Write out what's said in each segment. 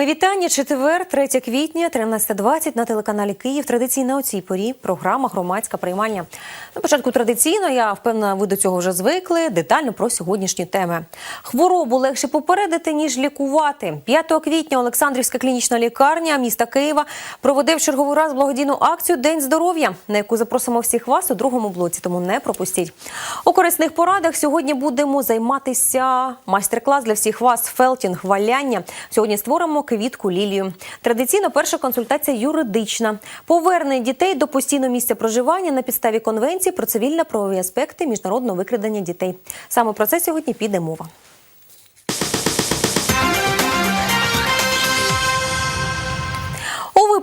Ми вітання четвер, 3 квітня, 13.20 на телеканалі Київ. Традиційно у цій порі програма громадська приймання. На початку традиційно я впевнена, ви до цього вже звикли. Детально про сьогоднішні теми. Хворобу легше попередити ніж лікувати. 5 квітня Олександрівська клінічна лікарня міста Києва проводив черговий раз благодійну акцію День здоров'я, на яку запросимо всіх вас у другому блоці. Тому не пропустіть. У корисних порадах сьогодні будемо займатися майстер-клас для всіх вас. Фелтінг, валяння. Сьогодні створимо квітку лілію. Традиційно перша консультація юридична. Повернення дітей до постійного місця проживання на підставі конвенції про цивільно-правові аспекти міжнародного викрадення дітей. Саме про це сьогодні піде мова.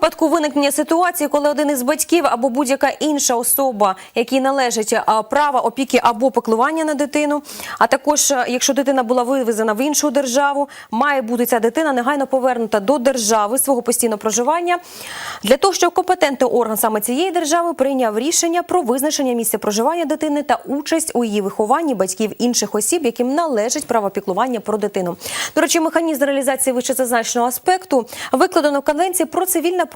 Випадку виникнення ситуації, коли один із батьків або будь-яка інша особа, якій належить право опіки або піклування на дитину, а також якщо дитина була вивезена в іншу державу, має бути ця дитина негайно повернута до держави свого постійного проживання для того, щоб компетентний орган саме цієї держави прийняв рішення про визначення місця проживання дитини та участь у її вихованні батьків інших осіб, яким належить право піклування про дитину. До речі, механізм реалізації вищезазначеного аспекту викладено в конвенції про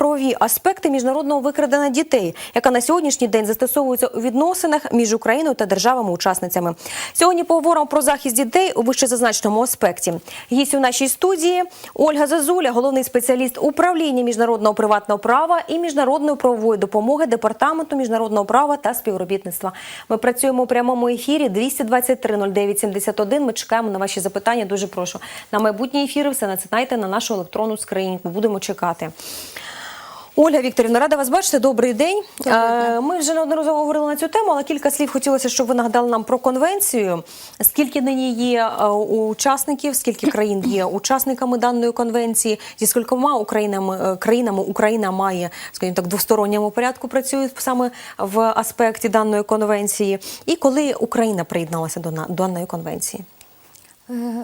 цивільно-правові аспекти міжнародного викрадення дітей, яка на сьогоднішній день застосовується у відносинах між Україною та державами-учасницями. Сьогодні поговоримо про захист дітей у вищезазначеному аспекті. Гість у нашій студії Ольга Зазуля, головний спеціаліст управління міжнародного приватного права і міжнародної правової допомоги департаменту міжнародного права та співробітництва. Ми працюємо у прямому ефірі 223 09 71. Ми чекаємо на ваші запитання. Дуже прошу на майбутні ефіри. Все надсилайте на нашу електронну скриньку. Будемо чекати. Ольга Вікторівна, рада вас бачити. Добрий день. Е, Ми вже неодноразово говорили на цю тему, але кілька слів хотілося, щоб ви нагадали нам про конвенцію. Скільки нині є е, учасників, скільки країн є учасниками даної конвенції, зі скількома Українами е, країнами Україна має, скажімо так, двосторонньому порядку працює саме в аспекті даної конвенції, і коли Україна приєдналася до даної конвенції.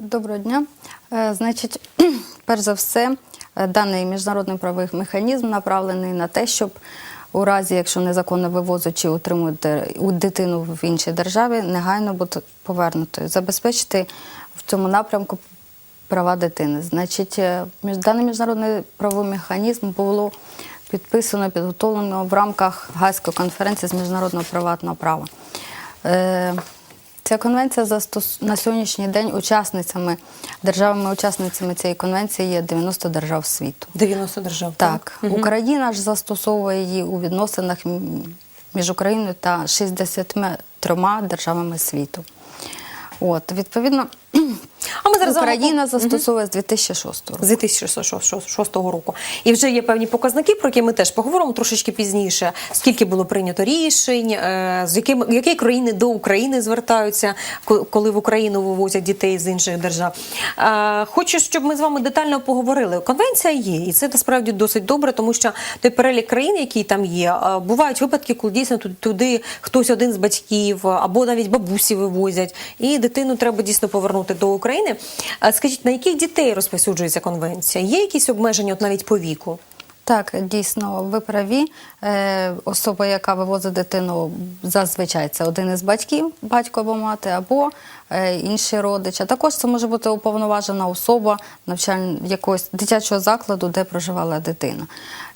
Доброго дня. Значить, перш за все, даний міжнародний правовий механізм направлений на те, щоб у разі, якщо незаконно вивозять чи утримують дитину в іншій державі, негайно бути повернутою, забезпечити в цьому напрямку права дитини. Значить, е, даний міжнародний правовий механізм було підписано, підготовлено в рамках Гаазької конференції з міжнародного приватного права. Ця конвенція застос... на сьогоднішній день учасницями, державами-учасницями цієї конвенції є 90 держав світу. 90 держав. Так, Україна ж застосовує її у відносинах між Україною та 63 державами світу. От, відповідно, А ми зараз Україна застосовує з 2006 року. з 2006 року. І вже є певні показники, про які ми теж поговоримо трошечки пізніше. Скільки було прийнято рішень, е, з якими які країни до України звертаються, коли в Україну вивозять дітей з інших держав. Е, Хочу, щоб ми з вами детально поговорили. Конвенція є, і це насправді досить добре, тому що той перелік країн, які там є, е, бувають випадки, коли дійсно ту- туди хтось один з батьків або навіть бабусі вивозять, і дитину треба дійсно повернути до України. Е, Скажіть, на яких дітей розповсюджується конвенція? Є якісь обмеження, от навіть по віку? Так, дійсно, ви праві. Е, особа, яка вивозить дитину, зазвичай це один із батьків, батько або мати, або е, інший родич. Також це може бути уповноважена особа навчального якогось дитячого закладу, де проживала дитина.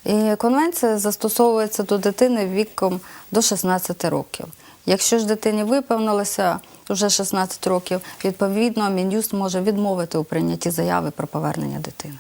І конвенція застосовується до дитини віком до 16 років. Якщо ж дитині виповнилося вже 16 років, відповідно, Мін'юст може відмовити у прийнятті заяви про повернення дитини.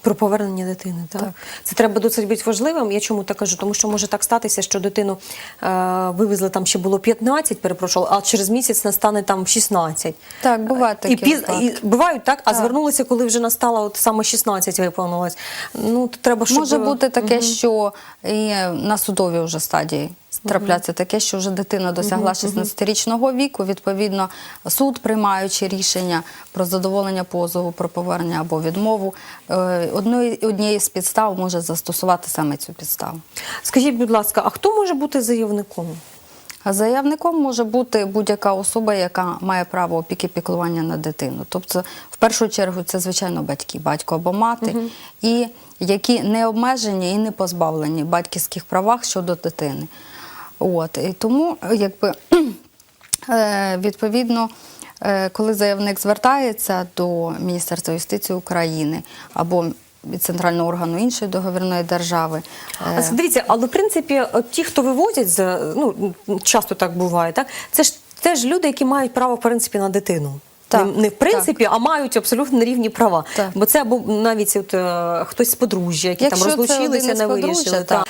Про повернення дитини, так? Так. Це треба досить бути важливим. Я чому так кажу? Тому що може так статися, що дитину е, вивезли там ще було 15, перепрошую, а через місяць настане там 16. Так, бувають такі і, піз... і бувають так, а Так. звернулися, коли вже настала от саме 16 виповнилось. Ну то треба, щоб Може бути таке, що і на судовій вже стадії трапляться таке, що вже дитина досягла 16-річного віку. Відповідно, суд, приймаючи рішення про задоволення позову, про повернення або відмову, е, одної однієї з підстав може застосувати саме цю підставу. Скажіть, будь ласка, а хто може бути заявником? Заявником може бути будь-яка особа, яка має право опіки піклування на дитину. Тобто, в першу чергу, це звичайно батьки, батько або мати, і які не обмежені і не позбавлені батьківських правах щодо дитини. От і тому, якби е, відповідно. е, Коли заявник звертається до Міністерства юстиції України або від центрального органу іншої договірної держави. Е, Дивіться, але в принципі, ті, хто вивозять, з- ну часто так буває, так це ж теж люди, які мають право в принципі на дитину. Так, не, не в принципі, а мають абсолютно рівні права. Так. Бо це або навіть от, е, хтось з подружжя, які Якщо там розлучилися, не вирішили. так.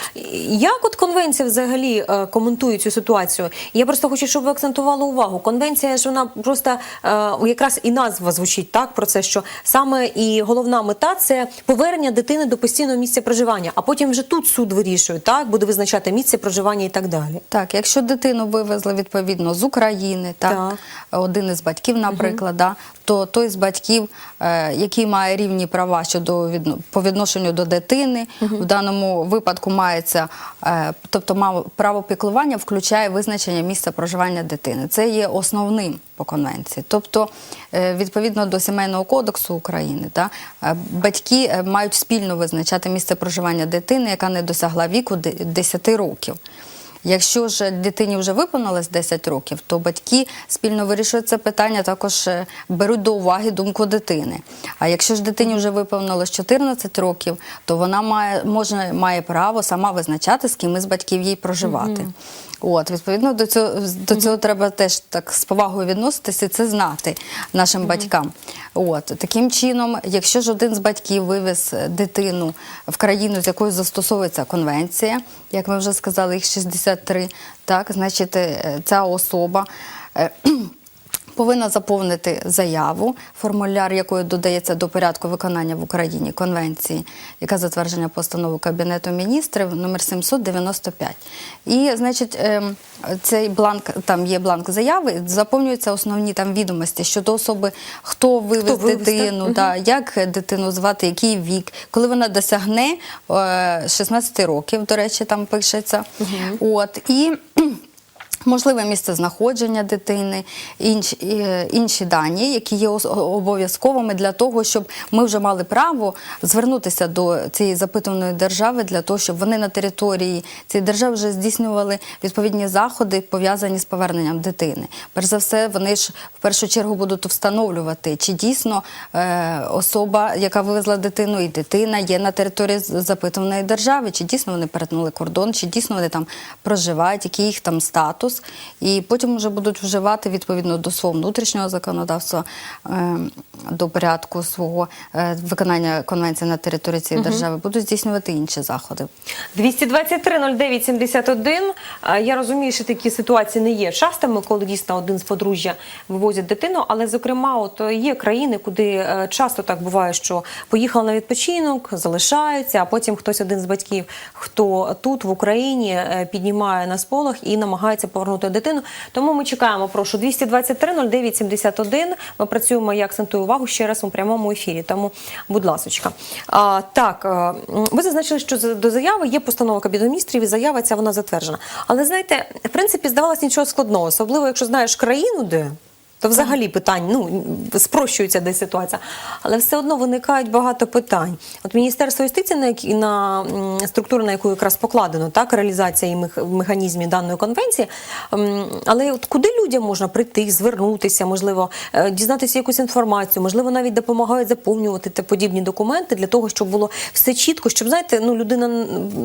Як от конвенція взагалі е, коментує цю ситуацію? Я просто хочу, щоб ви акцентували увагу. Конвенція ж вона просто е, якраз і назва звучить так про це, що саме і головна мета це повернення дитини до постійного місця проживання, а потім вже тут суд вирішує, так буде визначати місце проживання і так далі. Так, якщо дитину вивезли відповідно з України, так, один із батьків, наприклад, да, то той з батьків, е, який має рівні права щодо по відношенню до дитини, в даному випадку мається, е, тобто мав право піклування, включає визначення місця проживання дитини. Це є основним по конвенції. Тобто, е, відповідно до сімейного кодексу України, е, батьки мають спільно визначати місце проживання дитини, яка не досягла віку де- 10 років. Якщо ж дитині вже виповнилось 10 років, то батьки спільно вирішують це питання, також е, беруть до уваги думку дитини. А якщо ж дитині вже виповнилось 14 років, то вона має, може, має право сама визначати, з ким із батьків їй проживати. От, відповідно до цього, до цього треба теж так з повагою відноситися і це знати нашим батькам. От, таким чином, якщо ж один з батьків вивез е, дитину в країну, з якою застосовується конвенція, як ми вже сказали, їх 63, так, значить, е, ця особа. Е, Повинна заповнити заяву, формуляр якої додається до порядку виконання в Україні конвенції, яка затверджена постановою Кабінету міністрів номер 795. І, значить, ем, цей бланк, там є бланк заяви, заповнюються основні там відомості щодо особи, хто вивез Хто вивез, дитину, Мгм. да, як дитину звати, який вік, коли вона досягне е, 16 років, до речі, там пишеться. От, і Можливе місце знаходження дитини, інші, е, інші дані, які є обов'язковими для того, щоб ми вже мали право звернутися до цієї запитуваної держави для того, щоб вони на території цієї держави вже здійснювали відповідні заходи, пов'язані з поверненням дитини. Перш за все, вони ж в першу чергу будуть встановлювати, чи дійсно е, особа, яка вивезла дитину, і дитина є на території запитуваної держави, чи дійсно вони перетнули кордон, чи дійсно вони там проживають, який їх там статус. І потім вже будуть вживати відповідно до свого внутрішнього законодавства, е, до порядку свого е, виконання конвенції на території цієї держави, будуть здійснювати інші заходи. 223-09-71. Я розумію, що такі ситуації не є частими, коли дійсно один з подружжя вивозять дитину. Але, зокрема, от е, є країни, куди е, часто так буває, що поїхали на відпочинок, залишаються, а потім хтось один з батьків, хто тут в Україні е, піднімає на сполох і намагається повернути дитину. Тому ми чекаємо. Прошу 223-09-71. Ми працюємо, я акцентую увагу ще раз у прямому ефірі. Тому, будь ласочка. А, так, е, ви зазначили, що до заяви є постанова Кабінету міністрів, і заява ця вона затверджена. Але знаєте, в принципі, здавалось нічого складного, особливо якщо знаєш країну, де. То взагалі питань ну спрощується десь ситуація, але все одно виникають багато питань. От міністерство юстиції на які на структуру, на яку якраз покладено так реалізація і мех- механізмів даної конвенції. Але от куди людям можна прийти, звернутися, можливо, е, дізнатися якусь інформацію, можливо, навіть допомагають заповнювати те подібні документи для того, щоб було все чітко, щоб знаєте, ну людина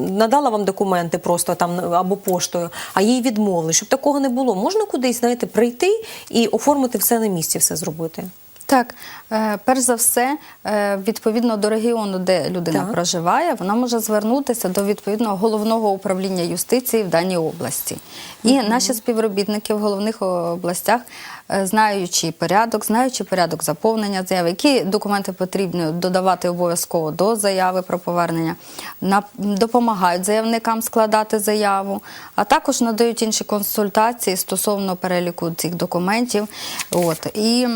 надала вам документи просто там або поштою, а їй відмовили, щоб такого не було. Можна кудись знаєте прийти і оформити все на місці, все зробити. Так, е, перш за все, е, відповідно до регіону, де людина Так. проживає, вона може звернутися до відповідного головного управління юстиції в даній області. І наші співробітники в головних областях, знаючи порядок, знаючи порядок заповнення заяви, які документи потрібно додавати обов'язково до заяви про повернення, допомагають заявникам складати заяву, а також надають інші консультації стосовно переліку цих документів. От і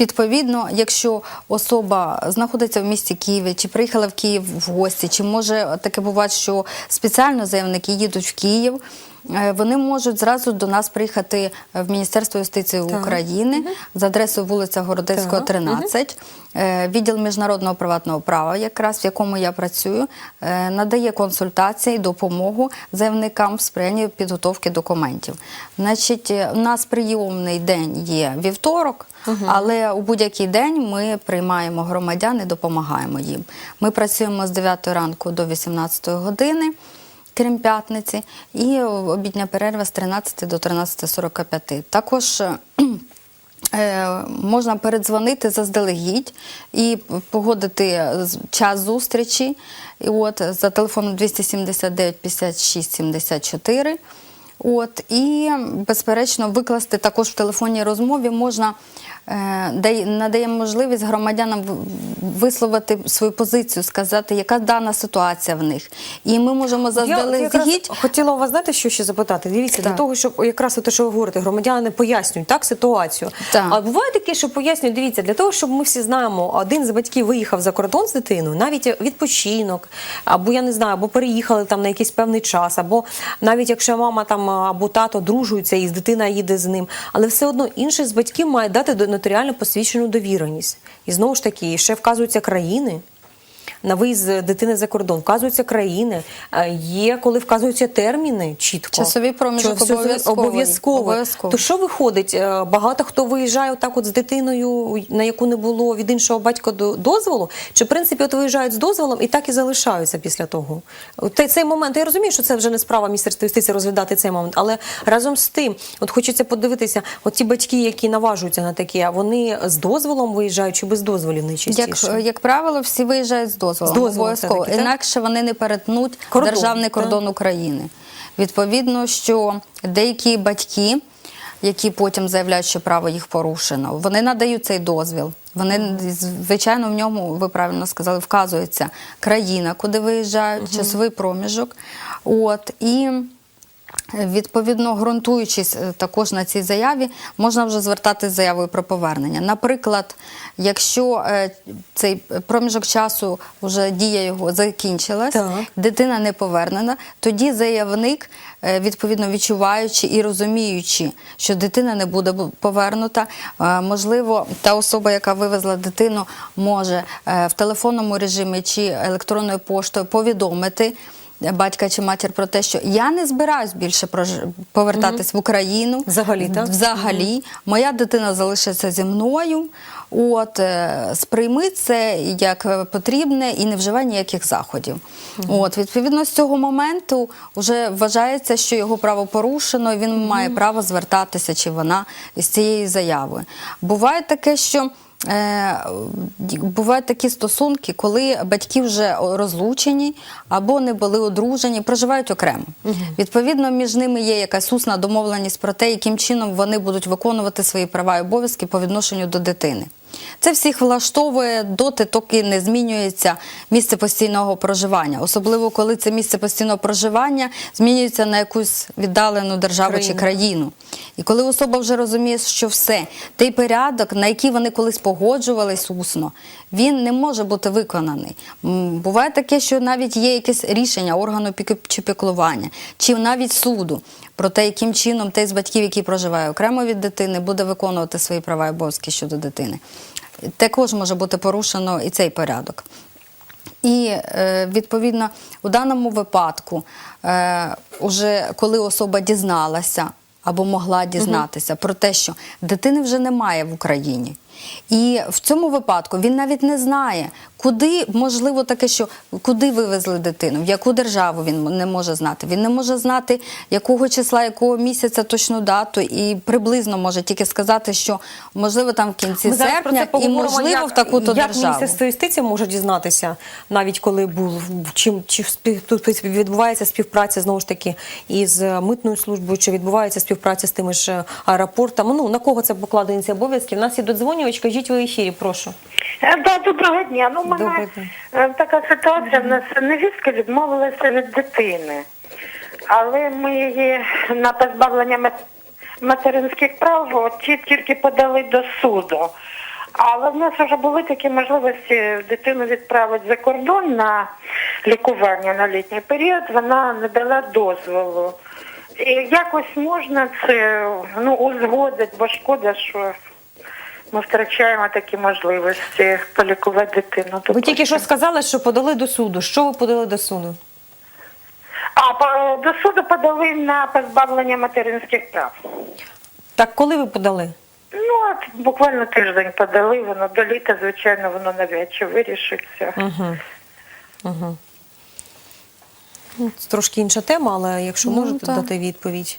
відповідно, якщо особа знаходиться в місті Києві, чи приїхала в Київ в гості, чи може таке бувати, що спеціально заявники їдуть в Київ. Е, вони можуть зразу до нас приїхати в Міністерство юстиції України за адресою вулиця Городецького, Так. 13. Е, Відділ міжнародного приватного права, якраз в якому я працюю, е, надає консультації, допомогу заявникам в сприянні підготовки документів. Значить, е, у нас прийомний день є вівторок, але у будь-який день ми приймаємо громадян і допомагаємо їм. Ми працюємо з 9 ранку до 18 години. Крім п'ятниці, і обідня перерва з 13 до 13.45. Також е, Е, Можна передзвонити заздалегідь і погодити час зустрічі. От за телефоном 279 56 74. От і безперечно викласти також в телефонній розмові можна е, дає- надає можливість громадянам висловити свою позицію, сказати, яка дана ситуація в них. І ми можемо Я заздалегідь. хотіла у вас знаєте, що ще запитати. Дивіться, для того, щоб якраз те, що ви говорите, громадяни пояснюють так ситуацію. Так. А буває таке, що пояснюють, дивіться, для того, щоб ми всі знаємо, один з батьків виїхав за кордон з дитиною, навіть відпочинок, або я не знаю, або переїхали там на якийсь певний час, або навіть якщо мама там або тато дружуються і дитина їде з ним, але все одно інший з батьків має дати нотаріально посвідчену довіреність. І знову ж таки, ще вказуються країни на виїзд дитини за кордон. Вказуються країни, е, є коли вказуються терміни чітко. Часовий проміжок обов'язково. Обов'язково. То що виходить? Е, Багато хто виїжджає отак от з дитиною, на яку не було від іншого батька до- дозволу, чи в принципі от виїжджають з дозволом і так і залишаються після того. Цей момент, я розумію, що це вже не справа Міністерства юстиції розглядати цей момент, але разом з тим, от хочеться подивитися, от ті батьки, які наважуються на таке, вони з дозволом виїжджають чи без дозволів найчастіше? Як, як правило, всі виїжджають з дозволом. З дозволом обов'язково. Інакше вони не перетнуть Кордон, державний так. кордон України. Відповідно, що деякі батьки, які потім заявляють, що право їх порушено, вони надають цей дозвіл. Вони, звичайно, в ньому, ви правильно сказали, вказується країна, куди виїжджають, часовий проміжок. От, і Відповідно, ґрунтуючись е, також на цій заяві, можна вже звертатися з заявою про повернення. Наприклад, якщо е, цей проміжок часу вже дія його закінчилась, Так. дитина не повернена, тоді заявник, е, відповідно відчуваючи і розуміючи, що дитина не буде повернута, можливо, та особа, яка вивезла дитину, може в телефонному режимі чи електронною поштою повідомити. Батька чи матір про те, що я не збираюсь більше прож- повертатись в Україну. Взагалі, так? Взагалі, моя дитина залишиться зі мною. От е, сприйми це як е, потрібне і не вживай ніяких заходів. От відповідно з цього моменту вже вважається, що його право порушено, і він має право звертатися чи вона з цією заявою. Буває таке, що. Е, Бувають такі стосунки, коли батьки вже розлучені або не були одружені, проживають окремо. Відповідно, між ними є якась усна домовленість про те, яким чином вони будуть виконувати свої права і обов'язки по відношенню до дитини. Це всіх влаштовує доти, доки не змінюється місце постійного проживання, особливо коли це місце постійного проживання змінюється на якусь віддалену державу чи Країну. І коли особа вже розуміє, що все, той порядок, на який вони колись погоджувались усно, він не може бути виконаний. Буває таке, що навіть є якесь рішення органу чи піклування, чи навіть суду про те, яким чином той з батьків, який проживає окремо від дитини, буде виконувати свої права і обов'язки щодо дитини. Також може бути порушено і цей порядок. І е, відповідно у даному випадку, е, уже коли особа дізналася або могла дізнатися про те, що дитини вже немає в Україні. І в цьому випадку він навіть не знає, куди можливо таке, що куди вивезли дитину, в яку державу він не може знати. Він не може знати, якого числа, якого місяця точну дату, і приблизно може тільки сказати, що можливо там в кінці Ми серпня і можливо як, в таку-то як державу. Міністерство юстиції може дізнатися, навіть коли був чим чи тут відбувається співпраця знову ж таки із митною службою, чи відбувається співпраця з тими ж аеропортами. Ну на кого це покладені ці обов'язки? У нас є додзвонювач, кажіть в ефірі, прошу. Е, Да, доброго дня. Ну, мене день. е, така ситуація. В нас невістка відмовилася від дитини, але ми її на позбавлення мат- материнських прав от, ті- тільки подали до суду. Але в нас вже були такі можливості дитину відправити за кордон на лікування на літній період. Вона не дала дозволу. І якось можна це ну, узгодити, бо шкода, що ми втрачаємо такі можливості полікувати дитину. Ви тільки що сказали, що подали до суду. Що ви подали до суду? А по- до суду подали на позбавлення материнських прав. Так, коли ви подали? Ну, от буквально тиждень подали, воно до літа, звичайно, воно навряд чи вирішиться. Угу. Угу. Це трошки інша тема, але якщо Ну, можете так. дати відповідь,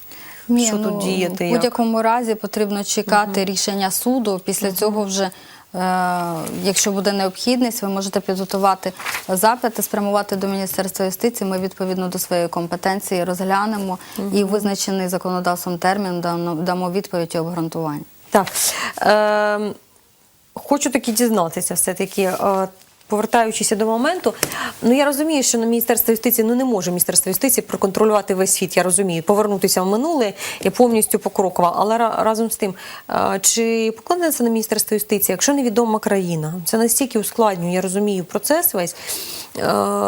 Ні, що ну, тут діяти? В будь-якому разі потрібно чекати рішення суду. Після цього вже, е, якщо буде необхідність, ви можете підготувати запит і спрямувати до Міністерства юстиції. Ми відповідно до своєї компетенції розглянемо і визначений законодавством термін дамо, відповідь і обґрунтування. Так. Е, хочу таки дізнатися все-таки. Е, Повертаючися до моменту, ну я розумію, що на Міністерство юстиції ну не може Міністерство юстиції проконтролювати весь світ. Я розумію, повернутися в минуле і повністю покроково. Але разом з тим, чи покладеться на Міністерство юстиції, якщо невідома країна, це настільки ускладнює, я розумію процес весь.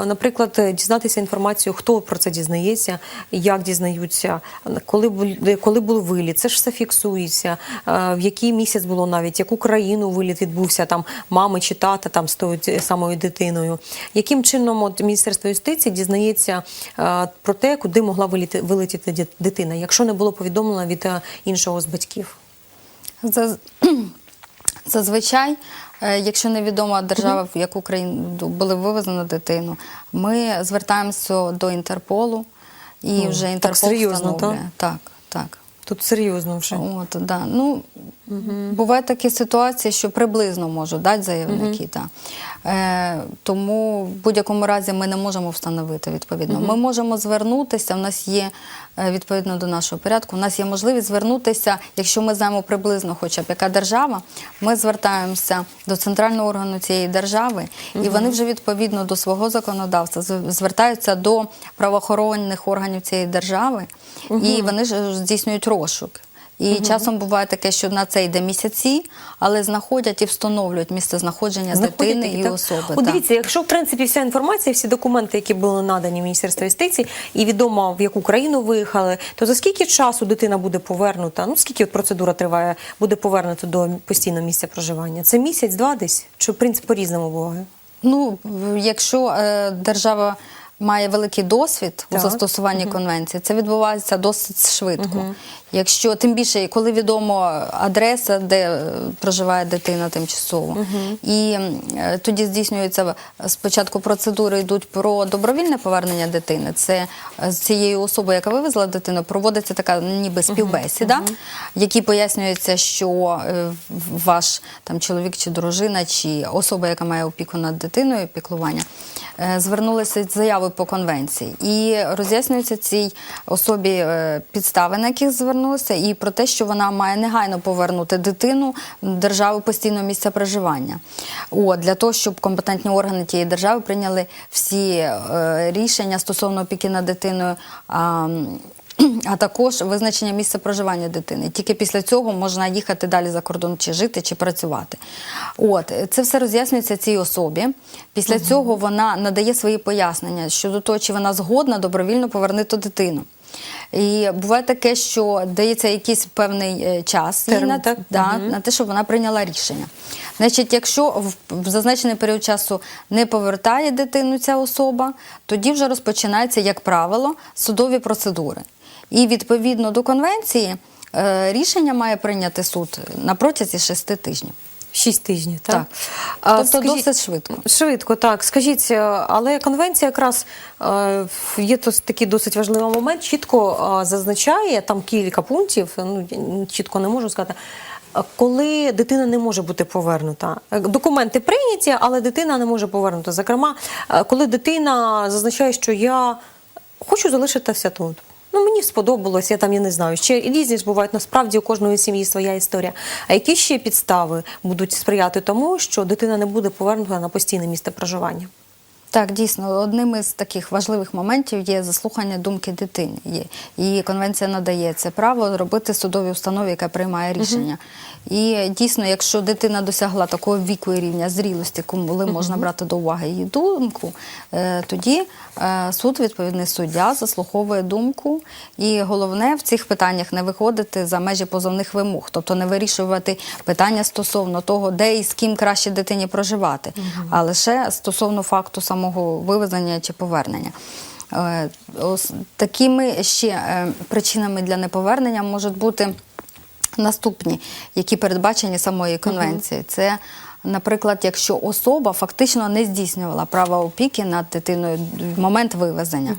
Наприклад, дізнатися інформацію, хто про це дізнається, як дізнаються, коли коли був виліт, це ж все фіксується. В який місяць було навіть, яку країну виліт відбувся там мами чи тата там ці- самою дитиною. Яким чином от Міністерство юстиції дізнається е, про те, куди могла вилетіти дитина, якщо не було повідомлено від е, іншого з батьків? Зазвичай, е, якщо невідома держава, в яку країну були вивезено дитину, ми звертаємося до Інтерполу і вже Інтерпол серйозно, встановлює. Так, так. Тут серйозно вже. От, да. ну, Бувають такі ситуації, що приблизно можуть дати заявники. та. Е, тому в будь-якому разі ми не можемо встановити відповідно. Ми можемо звернутися. У нас є е, відповідно до нашого порядку. У нас є можливість звернутися, якщо ми знаємо приблизно, хоча б яка держава, ми звертаємося до центрального органу цієї держави, і вони вже відповідно до свого законодавства звертаються до правоохоронних органів цієї держави, і вони ж здійснюють розшук. І часом буває таке, що на це йде місяці, але знаходять і встановлюють місце знаходження дитини і так? особи. Так. дивіться, якщо в принципі вся інформація, всі документи, які були надані Міністерству юстиції, і відомо в яку країну виїхали, то за скільки часу дитина буде повернута? Ну скільки от процедура триває, буде повернута до постійного місця проживання? Це місяць, два десь? Чи в принципі по-різному буває? Ну, якщо е, держава має великий досвід Так. у застосуванні конвенції, це відбувається досить швидко. Якщо тим більше, коли відомо адреса, де е, проживає дитина тимчасово, і е, тоді здійснюється спочатку процедури йдуть про добровільне повернення дитини. Це е, з цією особою, яка вивезла дитину, проводиться така ніби співбесіда, в якій пояснюється, що е, ваш там чоловік чи дружина, чи особа, яка має опіку над дитиною, піклування, е, звернулися з заявою по конвенції. І роз'яснюється цій особі е, підстави, на яких звернулися, і про те, що вона має негайно повернути дитину в державу постійного місця проживання. От, для того, щоб компетентні органи тієї держави прийняли всі е, рішення стосовно опіки над дитиною. А, а також визначення місця проживання дитини. Тільки після цього можна їхати далі за кордон, чи жити, чи працювати. От це все роз'яснюється цій особі. Після цього вона надає свої пояснення щодо того, чи вона згодна добровільно повернути дитину. І буває таке, що дається якийсь певний е, час їй на, так? да, на те, щоб вона прийняла рішення. Значить, якщо в, зазначений період часу не повертає дитину ця особа, тоді вже розпочинаються, як правило, судові процедури. І відповідно до конвенції е, рішення має прийняти суд на протязі шести тижнів. Шість тижнів, так? Так. А, Тобто скажіть- досить швидко. Швидко, так. Скажіть, е, але конвенція якраз е, є то такий досить важливий момент, чітко е, зазначає там кілька пунктів, ну чітко не можу сказати. Коли дитина не може бути повернута, документи прийняті, але дитина не може повернута. Зокрема, коли дитина зазначає, що я хочу залишитися тут. Ну, мені сподобалось, я там я не знаю. Ще різні ж бувають насправді у кожної сім'ї своя історія. А які ще підстави будуть сприяти тому, що дитина не буде повернута на постійне місце проживання? Так, дійсно, одним із таких важливих моментів є заслухання думки дитини. Є. І конвенція надає це право робити судовій установі, яка приймає рішення. І дійсно, якщо дитина досягла такого віку і рівня зрілості, коли можна брати до уваги її думку, е, тоді е, суд, відповідний суддя, заслуховує думку. І головне в цих питаннях не виходити за межі позовних вимог, тобто не вирішувати питання стосовно того, де і з ким краще дитині проживати, а лише стосовно факту самого вивезення чи повернення. Е, Такими ще е, причинами для неповернення можуть бути наступні, які передбачені самої конвенції. Це, наприклад, якщо особа фактично не здійснювала права опіки над дитиною в момент вивезення.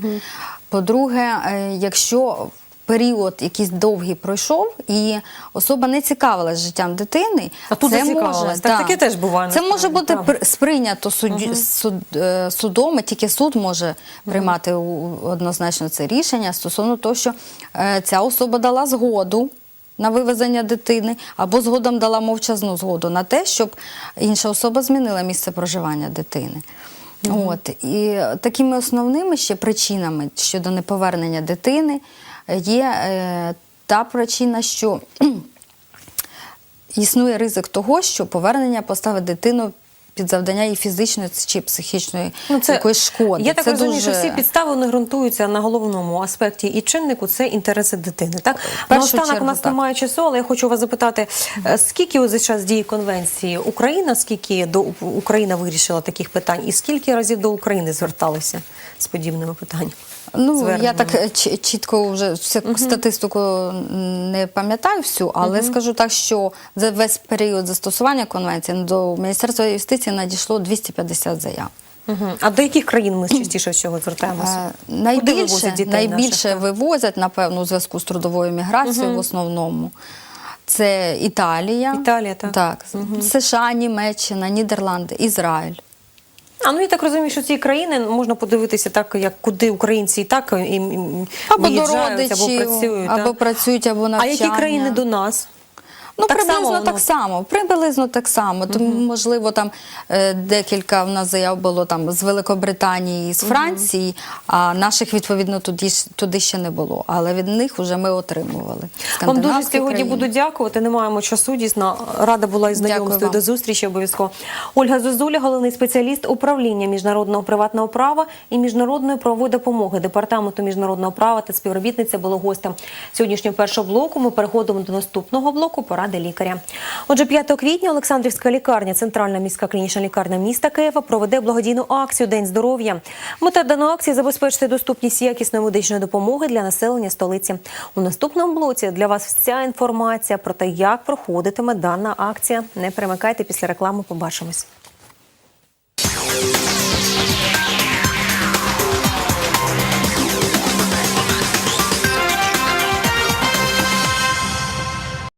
По-друге, е, якщо період якийсь довгий пройшов, і особа не цікавилась життям дитини, А тут зацікавилась. Так таке теж буває, Це може бути правда. пр- сприйнято судді- суд, е, судом, і тільки суд може приймати у- однозначно це рішення стосовно того, що е, ця особа дала згоду. На вивезення дитини або згодом дала мовчазну згоду на те, щоб інша особа змінила місце проживання дитини. От і такими основними ще причинами щодо неповернення дитини є е, та причина, що існує ризик того, що повернення поставить дитину під завдання її фізичної чи психічної якоїсь шкоди. Ну, Я так Це розумію, дуже... що всі підстави вони ґрунтуються на головному аспекті і чиннику це інтереси дитини. Так наостанок у нас так. немає часу, але я хочу вас запитати, е, скільки у цей час діє конвенції Україна, скільки до Україна вирішила таких питань, і скільки разів до України зверталися з подібними питаннями? Ну, я так е, чітко вже всю статистику не пам'ятаю всю, але скажу так, що за весь період застосування конвенції до Міністерства юстиції надійшло 250 заяв. Угу. А до яких країн ми частіше всього звертаємося? Е, Куди Найбільше, вивозять дітей найбільше наших? вивозять, напевно, у зв'язку з трудовою міграцією в основному. Це Італія, Італія, так. США, Німеччина, Нідерланди, Ізраїль. А ну я так розумію, що ці країни можна подивитися так, як куди українці і так і, і, Або до родичів, або працюють. або працюють, або А які країни до нас? Ну, Так приблизно само так само. Приблизно так само. Тому, можливо, там е, декілька в нас заяв було там з Великобританії з Франції, а наших, відповідно, туди, туди ще не було. Але від них вже ми отримували. Вам дуже сьогодні країни. буду дякувати. Не маємо часу. Дійсно, рада була із Дякую До зустрічі обов'язково. Ольга Зозуля, головний спеціаліст управління міжнародного приватного права і міжнародної правової допомоги департаменту міжнародного права та співробітниця було гостем сьогоднішнього першого блоку. Ми переходимо до наступного блоку поради лікаря. Отже, 5 квітня Олександрівська лікарня, центральна міська клінічна лікарня міста Києва, проведе благодійну акцію День здоров'я. Мета даної акції забезпечити доступність якісної медичної допомоги для населення столиці. У наступному блоці для вас вся інформація про те, як проходитиме дана акція. Не перемикайте після реклами. Побачимось.